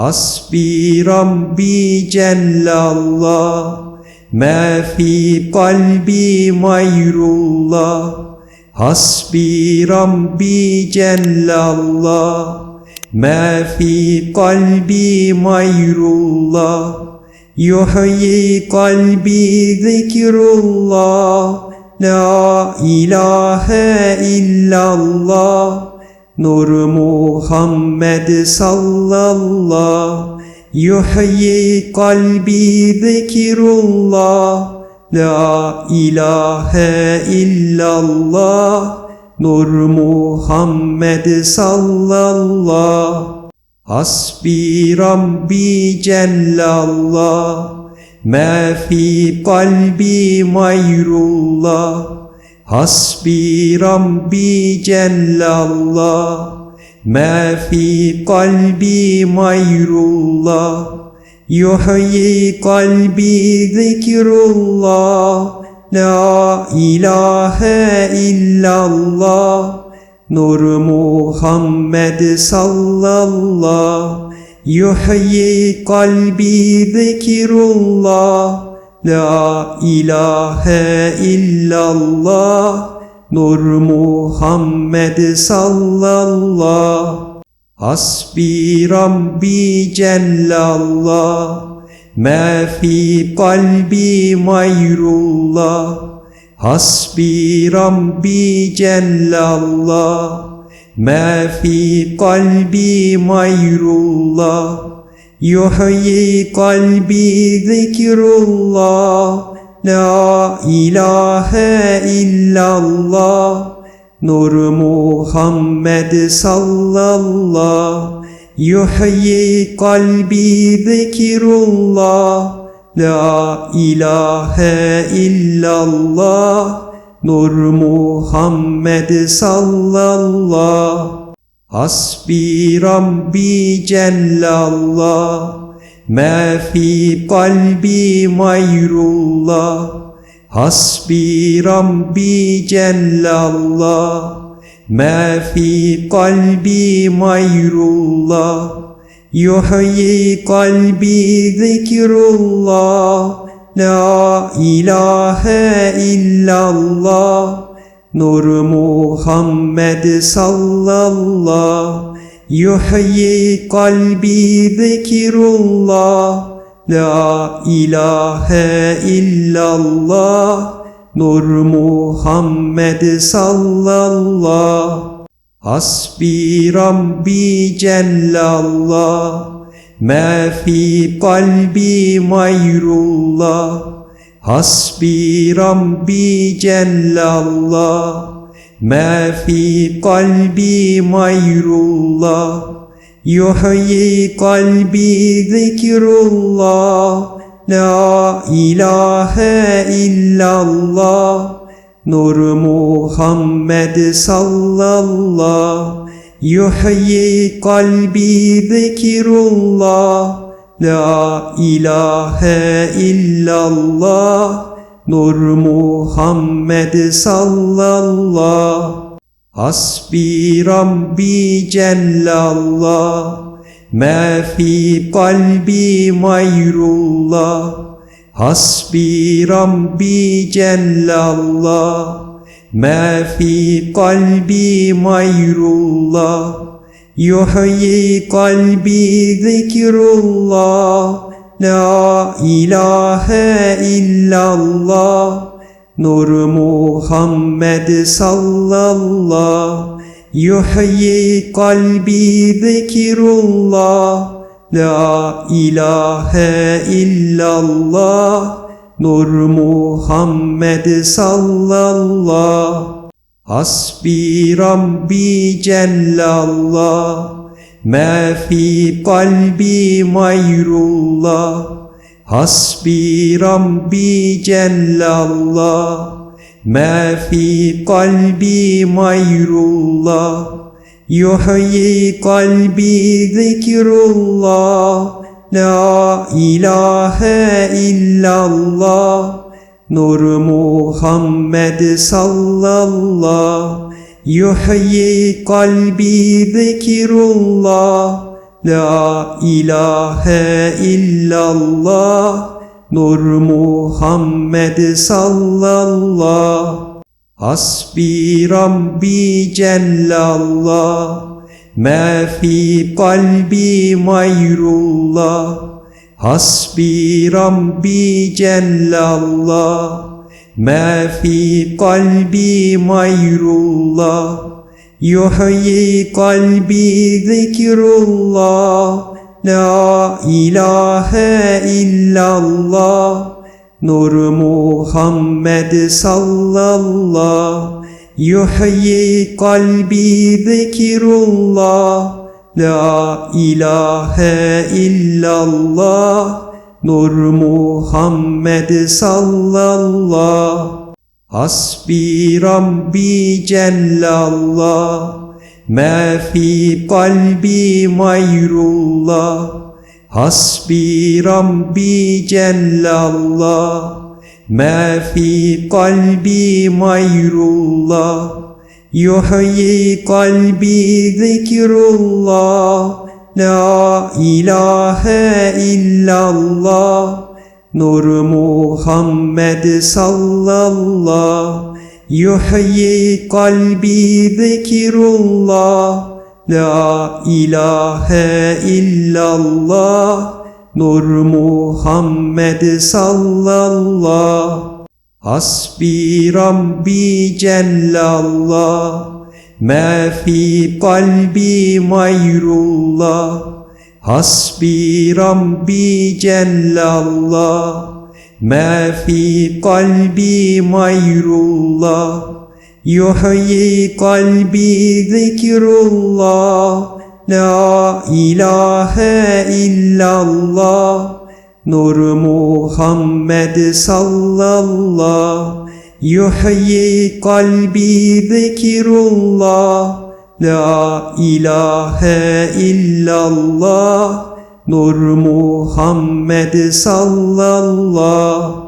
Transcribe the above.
Hasbi Rabbi Cellallah Ma fi kalbi mayrullah. Hasbi Rabbi Cellallah Ma fi kalbi mayrullah. Yuhyi kalbi zikrullah La ilahe illallah. Nur Muhammed sallallah Yuhyi kalbi zikrullah La ilahe illallah. Nur Muhammed sallallah Hasbi Rabbi cellallah. Ma fi kalbi mayrullah. Hasbi Rabbi Cellallah Ma fi kalbi mayrullah Yuhyi kalbi zikrullah La ilahe illallah Nur Muhammed sallallah Yuhyi kalbi zikrullah. La ilahe illallah Nur Muhammed sallallah Hasbi Rabbi cellallah Ma fi kalbi mayrullah Hasbi Rabbi cellallah Ma fi kalbi mayrullah. Yuhyi kalbi zikrullah La ilahe illallah Nur Muhammed sallallah Yuhyi kalbi zikrullah La ilahe illallah Nur Muhammed sallallah Hasbi Rabbi Cellallah Ma fi kalbi mayrullah. Hasbi Rabbi Cellallah Ma fi kalbi mayrullah. Yuhyi kalbi zikrullah La ilahe illallah. Nur Muhammed sallallah Yuhyi kalbi zikirullah La ilahe illallah Nur Muhammed sallallah Hasbi Rabbi cellallah Ma fi kalbi mayrullah. Hasbi Rabbi Cellallah Ma fi kalbi mayrullah Yuhyi kalbi zikrullah La ilahe illallah Nur Muhammed sallallah Yuhyi kalbi zikrullah. La ilahe illallah Nur Muhammed sallallah Hasbi Rabbi cellallah Ma fi kalbi mayrullah Hasbi Rabbi cellallah Ma fi kalbi mayrullah. Yuhyi kalbi zikrullah La ilahe illallah Nur Muhammed sallallah Yuhyi kalbi zikrullah La ilahe illallah Nur Muhammed sallallah Hasbi Rabbi Cellallah Ma fi kalbi mayrullah. Hasbi Rabbi Cellallah Ma fi kalbi mayrullah. Yuhyi kalbi zikrullah La ilahe illallah. Nur Muhammed sallallah Yuhyi kalbi zikrullah La ilahe illallah. Nur Muhammed sallallah Hasbi Rabbi cellallah. Ma fi kalbi mayrullah. Hasbi Rabbi Cellallah Ma fi kalbi mayrullah Yuhyi kalbi zikrullah La ilahe illallah Nur Muhammed sallallah Yuhyi kalbi zikrullah La ilahe illallah Nur Muhammed sallallah Hasbi Rabbi Cellallah Ma fi kalbi mayrullah. Hasbi Rabbi Cellallah Ma fi kalbi mayrullah Yuhyi kalbi zikrullah La ilahe illallah. Nur Muhammed sallallah Yuhyi kalbi zikrullah La ilahe illallah. Nur Muhammed sallallah Hasbi Rabbi Cellallah Ma fi kalbi mayrullah. Hasbi Rabbi Cellallah Ma fi kalbi mayrullah. Yuhyi kalbi zikrullah La ilahe illallah Nur Muhammed sallallah Yuhyi kalbi zikrullah La ilahe illallah. Nur Muhammed sallallah